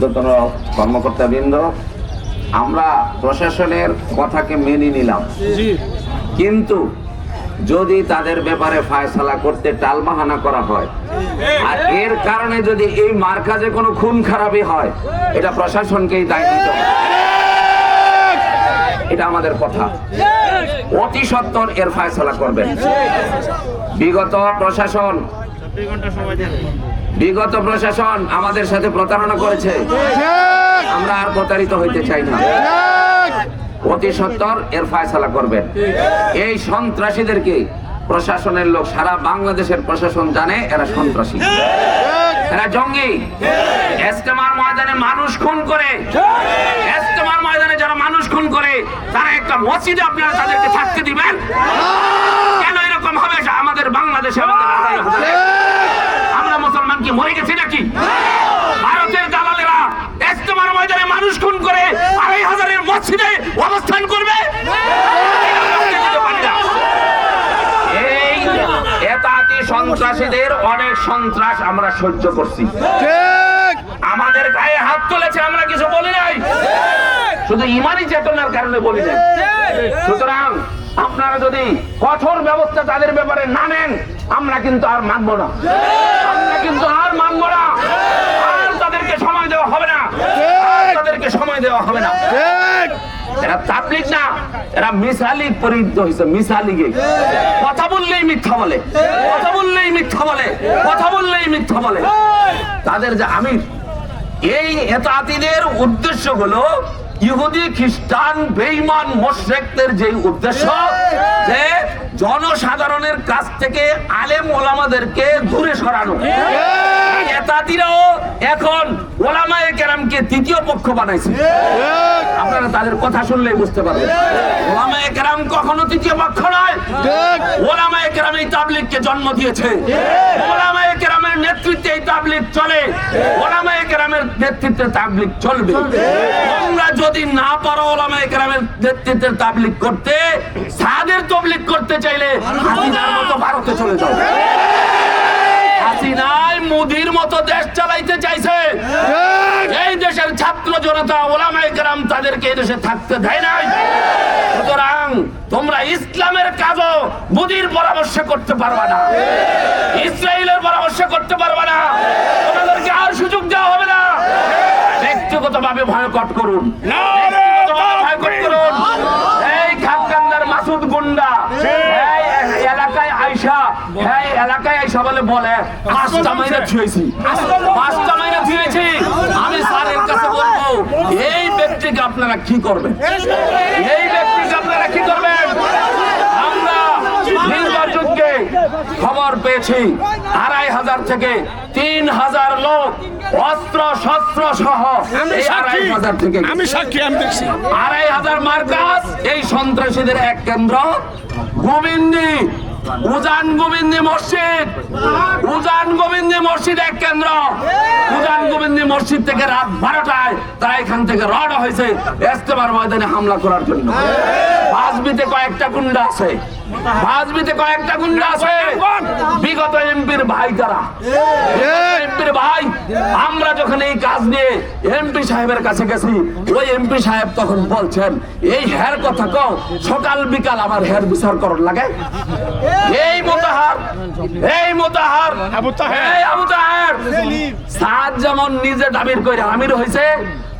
ঊর্ধ্বতন কর্মকর্তাবৃন্দ আমরা প্রশাসনের কথাকে মেনে নিলাম। কিন্তু যদি তাদের ব্যাপারে ফায়সালা করতে টালবাহানা করা হয় আর এর কারণে যদি এই মার্কাজে কোনো খুন খারাপি হয় এটা প্রশাসনকেই দায় হবে। এটা আমাদের কথা। অতি সত্বর এর ফায়সালা করবেন। বিগত প্রশাসন বিগত প্রশাসন আমাদের সাথে প্রতারণা করেছে। আমরা আর প্রতারিত হইতে চাই না। অতি সত্তর এর ফায়সালা করবেন। এই সন্ত্রাসীদেরকে প্রশাসনের লোক, সারা বাংলাদেশের প্রশাসন জানে এরা সন্ত্রাসী। এরা জঙ্গি। এস্তেমার ময়দানে মানুষ খুন করে। এস্তেমার ময়দানে যারা মানুষ খুন করে, তারা একটা মসজিদে আপনারা তাদেরকে থাকতে দিবেন। কেন এরকম হবে? আমাদের বাংলাদেশে আমাদের আড়াই হাজার আমরা মুসলমান কি মরে গেছি নাকি? ভারতের দালালেরা ইস্তেমার ময়দানে মানুষ খুন করে আড়াই হাজারের মসজিদে অবস্থান করবে? সন্ত্রাসীদের অনেক সন্ত্রাস আমরা সহ্য করছি। আমাদের গায়ে হাত তুলেছে আমরা কিছু বলি নাই। শুধু ইমানি চেতনার কারণে বলি নাই। সুতরাং আপনারা যদি কঠোর ব্যবস্থা তাদের ব্যাপারে না নেন, আমরা কিন্তু আর মানবো না। আমরা কিন্তু আর মানবো না। আর তাদেরকে সময় দেওয়া হবে না। তাদেরকে সময় দেওয়া হবে না। এরা তাবলিক না, এরা মিসালি হয়েছে কথা বললেই মিথ্যা বলে। কথা বললেই মিথ্যা বলে। কথা বললেই মিথ্যা বলে। তাদের যে আমির, এই এতাতিদের উদ্দেশ্য হলো ইহুদি খ্রিস্টান বেইমান মোশেকদের যে উদ্দেশ্য যে জনসাধারণের কাছ থেকে আলেম ওলামাদেরকে দূরে সরানো। এতাতিরাও এখন ওলামায়ে কেরামকে তৃতীয় পক্ষ বানাইছে। আপনারা তাদের কথা শুনলেই বুঝতে পারবেন। ওলামায়ে কেরাম কখনো তৃতীয় পক্ষ নয়। ওলামায়ে কেরাম এই তাবলিগকে জন্ম দিয়েছে। ওলামায়ে কেরামের নেতৃত্বে এই তাবলিগ চলে। ওলামায়ে কেরামের নেতৃত্বে তাবলিগ চলবে। তোমরা যদি না পারো ওলামায়ে কেরামের নেতৃত্বে তাবলিগ করতে সাদের তবলিগ করতে চাইলে হাসিনার মতো ভারতে চলে যাও। হাসিনাই মোদির মতো দেশ চালাইতে চাইছে। এই দেশের ছাত্র জনতা ওলামাই গ্রাম তাদেরকে এই দেশে থাকতে দেয় নাই। সুতরাং তোমরা ইসলামের কাজও মোদির পরামর্শ করতে পারবা না। ইসরায়েলের পরামর্শ করতে পারবা না। তোমাদেরকে আর সুযোগ দেওয়া হবে না। ব্যক্তিগতভাবে ভয়কট করুন। ব্যক্তিগতভাবে ভয়কট করুন এই খানকান্দার মাসুদ গুন্ডা এই এলাকায় আইসা হ্যাঁ এলাকায় আইসা বলে বলে পাঁচটা মাইনা ছুঁয়েছি পাঁচটা মাইনা ছুঁয়েছি আমি স্যারের কাছে বলব এই ব্যক্তিকে আপনারা কি করবেন? এই ব্যক্তিকে আপনারা কি করবেন? আমরা নির্বাচনকে খবর পেয়েছি। আড়াই হাজার থেকে তিন হাজার লোক অস্ত্র শস্ত্র সহ এই আড়াই হাজার থেকে আমি সাক্ষী আমি দেখছি। আড়াই হাজার মার্কাস এই সন্ত্রাসীদের এক কেন্দ্র। গোবিন্দি উজান গোবিন্দ মসজিদ। উজান গোবিন্দ মসজিদ এক কেন্দ্র। উজান গোবিন্দ মসজিদ থেকে রাত বারোটায় তারা এখান থেকে রওনা হয়েছে এস্তেবার ময়দানে হামলা করার জন্য। বাসবিতে কয়েকটা গুন্ডা আছে। বাজবিতে কয়েকটা গুন্ডা আছে। বিগত এমপির ভাই তারা এমপির ভাই আমরা যখন এই কাজ নিয়ে এমপি সাহেবের কাছে গেছি ওই এমপি সাহেব তখন বলছেন এই হের কথা কও সকাল বিকাল আমার হের বিচার করার লাগে? এই মোতাহার এই মোতাহার আবু তাহের। এই আবু তাহের। সাদ যেমন নিজে দাবির করে আমির হয়েছে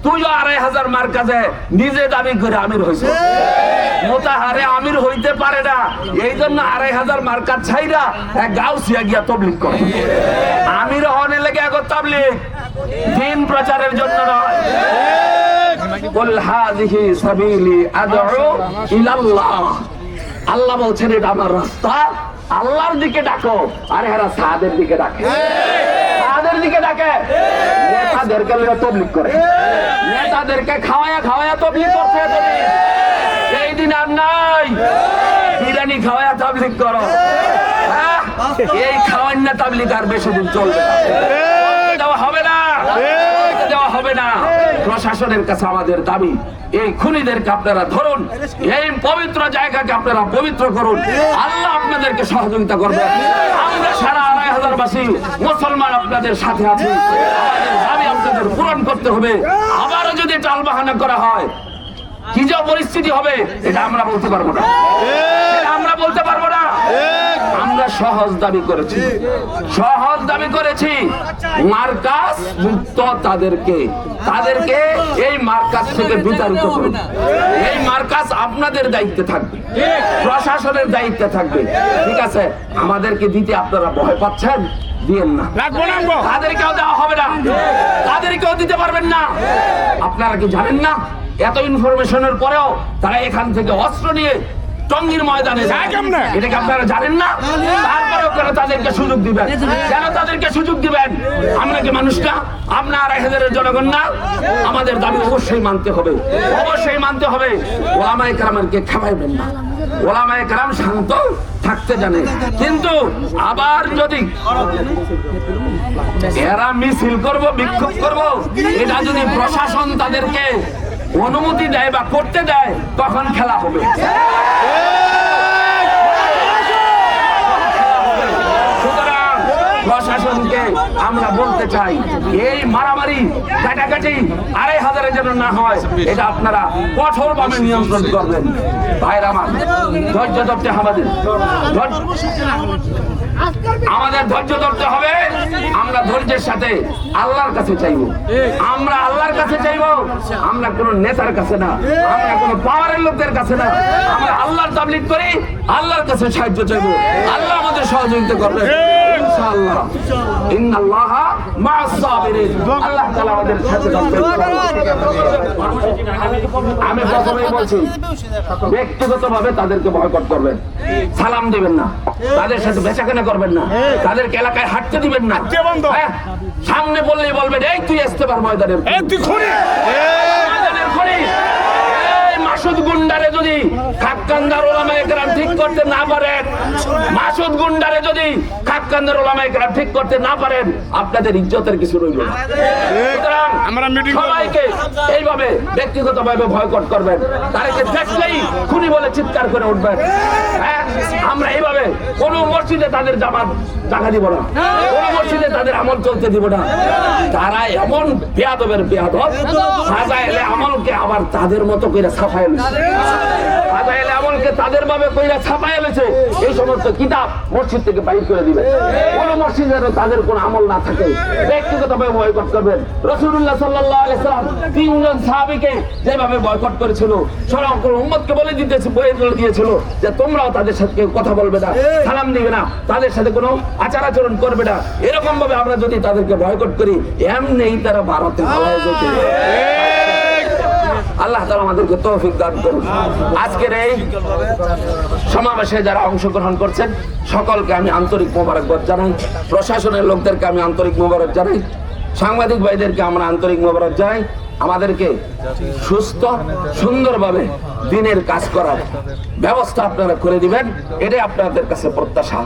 তুইও আড়াই হাজার মার কাছে নিজে দাবি করে আমির হয়েছে মোতাহারে আমির হইতে পারে না। এই জন্য আড়াই হাজার মার্কার ছাইরা গাউসিয়া গিয়া তবলিক করে। আমির হনে লেগে এখন তাবলিক দিন প্রচারের জন্য নয়। বল সাবিলি আদউ ইলাল্লাহ। আল্লাহ বলছেন এটা আমার রাস্তা। আল্লাহর দিকে ডাকো। আরে হেরা সাদের দিকে ডাকে। সাদের দিকে ডাকে। নেতাদেরকে লইয়া তবলিগ করে। নেতাদেরকে খাওয়ায়া খাওয়ায়া তবলিগ করছে এই দিন আর নাই। বিরিয়ানি খাওয়ায়া তবলিগ করো। হ্যাঁ? এই খাওয়ান না তবলিগ আর বেশি দিন চলবে হবে না। দেওয়া হবে না। প্রশাসনের কাছে আমাদের দাবি, এই খুনিদেরকে আপনারা ধরুন, এই পবিত্র জায়গাকে আপনারা পবিত্র করুন। আল্লাহ আপনাদেরকে সহযোগিতা করবে। আমরা সারা আড়াই হাজার বাসী মুসলমান আপনাদের সাথে আছি আমাদের দাবি আপনাদের পূরণ করতে হবে। আবারও যদি টাল বাহানা করা হয় কি যে পরিস্থিতি হবে এটা আমরা বলতে পারব না। আমরা বলতে পারব না। আমরা সহজ দাবি করেছি। সহজ দাবি করেছি মার্কাস মুক্ত তাদেরকে। তাদেরকে এই মার্কাস থেকে বিতাড়িত করুন। এই মার্কাস আপনাদের দায়িত্বে থাকবে। প্রশাসনের দায়িত্বে থাকবে। ঠিক আছে? আমাদেরকে দিতে আপনারা ভয় পাচ্ছেন? দিয়েন না। তাদেরকেও দেওয়া হবে না। তাদেরকেও দিতে পারবেন না। আপনারা কি জানেন না? এত ইনফরমেশনের পরেও তারা এখান থেকে অস্ত্র নিয়ে টঙ্গির ময়দানে যায়। কেমনে? এটা কি আপনারা জানেন না? তারপরে কেন তাদেরকে সুযোগ দিবেন। কেন তাদেরকে সুযোগ দিবেন? আমরা কি মানুষ না আপনার আড়াই হাজারের জনগণ না? আমাদের দাবি অবশ্যই মানতে হবে। অবশ্যই মানতে হবে। ওলামায় কারামেরকে খামাইবেন না। ওলামায় কারাম শান্ত থাকতে জানে। কিন্তু আবার যদি এরা মিছিল করব বিক্ষোভ করব এটা যদি প্রশাসন তাদেরকে অনুমতি দেয় বা করতে দেয় তখন খেলা হবে। প্রশাসনকে আমরা বলতে চাই এই মারামারি কাটাকাটি আড়াই হাজারের জন্য না হয়, এটা আপনারা কঠোর ভাবে নিয়ন্ত্রণ করবেন। ভাইরা আমার, ধৈর্য ধরতে আমাদের। আমাদের ধৈর্য ধরতে হবে। আমরা ধৈর্যের সাথে আল্লাহর কাছে চাইব। আমরা আল্লাহর কাছে চাইব। আমরা কোন নেতার কাছে না। আমরা কোন পাওয়ারের লোকদের কাছে না। আমরা আল্লাহর তাবলিগ করি, আল্লাহর কাছে সাহায্য চাইব। আল্লাহ আমাদের সহযোগিতা করবে ইনশাআল্লাহ। ইন্নাল্লাহ মা'আস সাবিরিন। আল্লাহ তাআলা আমাদের সাথে থাকবেন আমি প্রথমেই বলছি ব্যক্তিগতভাবে তাদেরকে বয়কট করবেন। সালাম দিবেন না। তাদের সাথে বেচাকেনা করবেন না। তাদেরকে এলাকায় হাঁটতে দিবেন না। হ্যাঁ, সামনে বললেই বলবেন এই তুই আসতে পার তুই খুনি ময়দানের খনি। মাসুদ গুন্ডারে যদি খাক্কান্দার ওলামা একরাম ঠিক করতে না পারেন মাসুদ গুন্ডারে যদি খাক্কান্দার ওলামা একরাম ঠিক করতে না পারেন আপনাদের ইজ্জতের কিছু রইল না। সুতরাং আমরা সবাইকে এইভাবে ব্যক্তিগতভাবে ভয়কট করবেন। তাদেরকে দেখলেই খুনি বলে চিৎকার করে উঠবেন। হ্যাঁ, আমরা এইভাবে কোন মসজিদে তাদের জামাত জায়গা দিব না। কোন মসজিদে তাদের আমল চলতে দিব না। তারা এমন বেয়াদবের বেয়াদব সাজা এলে আমলকে আবার তাদের মতো করে ছাপায় তাদের ভাবে কইরা এনেছে। এই সমস্ত মসজিদ থেকে করে দিবে। তাদের আমল না থাকে। তিনজন করেছিল বলে বলে দিয়েছিল যে তোমরাও তাদের সাথে কথা বলবে না, সালাম দিবে না, তাদের সাথে কোনো আচার আচরণ করবে না। এরকম ভাবে আমরা যদি তাদেরকে বয়কট করি এমনি তারা ভারতে আল্লাহ তালা আমাদেরকে তৌফিক দান করুন। আজকের এই সমাবেশে যারা অংশগ্রহণ করছেন, সকলকে আমি আন্তরিক মোবারকবাদ জানাই, প্রশাসনের লোকদেরকে আমি আন্তরিক মোবারক জানাই, সাংবাদিক ভাইদেরকে আমরা আন্তরিক মোবারক জানাই, আমাদেরকে সুস্থ, সুন্দরভাবে দিনের কাজ করার ব্যবস্থা আপনারা করে দিবেন, এটাই আপনাদের কাছে প্রত্যাশা।